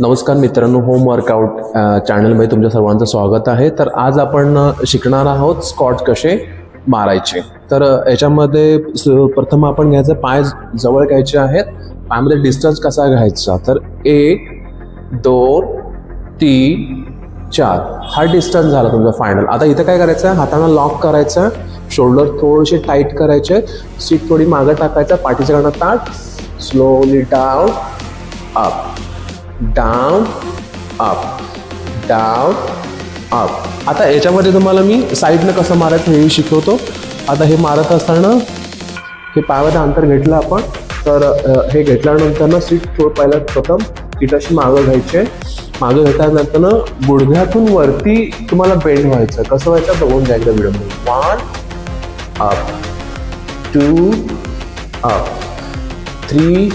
नमस्कार मित्रांनो home workout चॅनलमध्ये तुमच्या सर्वांचं स्वागत आहे. तर आज आपण शिकणार आहोत स्कॉट कसे मारायचे. तर याच्यामध्ये प्रथम आपण घ्यायचं पाय जवळ घ्यायचे आहेत. पायामध्ये डिस्टन्स कसा घ्यायचा? तर एक दोन तीन चार. हा डिस्टन्स झाला तुमचा फायनल आता इथं काय करायचं? आहे लॉक करायचं. शोल्डर थोडेसे टाईट करायचे. सीट थोडी मागं टाकायचं. पाठीचं कडनं ताट. Slowly down up down up down up आता याच्यामध्ये तुम्हाला मी साईडनं कसं मारायचं हेही शिकवतो. आता हे मारत असताना हे पायामध्ये अंतर घेतलं आपण तर हे घेतल्यानंतर ना सीट थोड पहिला प्रथम किटाशी मागं घ्यायचे. मागं घेतल्यानंतर ना गुडघ्यातून वरती तुम्हाला बेंड व्हायचं. कसं व्हायचं? बघून द्या एकदा व्हिडिओमध्ये one up two up three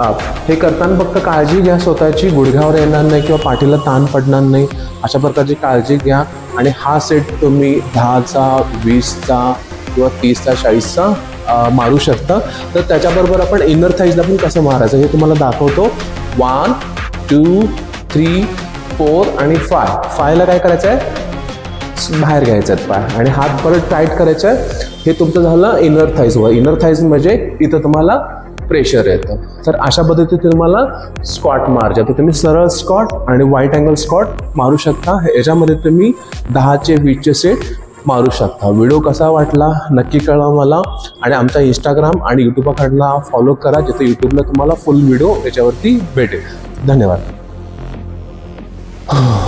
हे करताना फक्त काळजी घ्या स्वतःची. गुडघ्यावर येणार नाही किंवा पाठीला ताण पडणार नाही. अशा प्रकारची काळजी घ्या. आणि हा सेट तुम्ही दहाचा वीसचा किंवा तीसचा चाळीसचा मारू शकता. तर त्याच्याबरोबर आपण इनर थाईजला पण कसं मारायचं हे तुम्हाला दाखवतो. वन टू थ्री फोर आणि फाय फायला काय करायचं आहे बाहेर घ्यायचं आहेत पाय. आणि हात परत टाईट करायचं आहे हे तुमचं झालं इनर थाईज वर. इनर थाईज म्हणजे इथं तुम्हाला प्रेशर येतं. तर अशा पद्धतीने तुम्हाला स्कॉट मारायचे तर तुम्ही सरळ स्कॉट आणि वाईट अँगल स्कॉट मारू शकता. याच्यामध्ये तुम्ही दहाचे वीसचे सेट मारू शकता. व्हिडिओ कसा वाटला नक्की कळवा मला. आणि आमचा इंस्टाग्राम आणि यूट्यूबकडला फॉलो करा जिथे यूट्यूबला तुम्हाला फुल व्हिडिओ याच्यावरती भेटेल. धन्यवाद.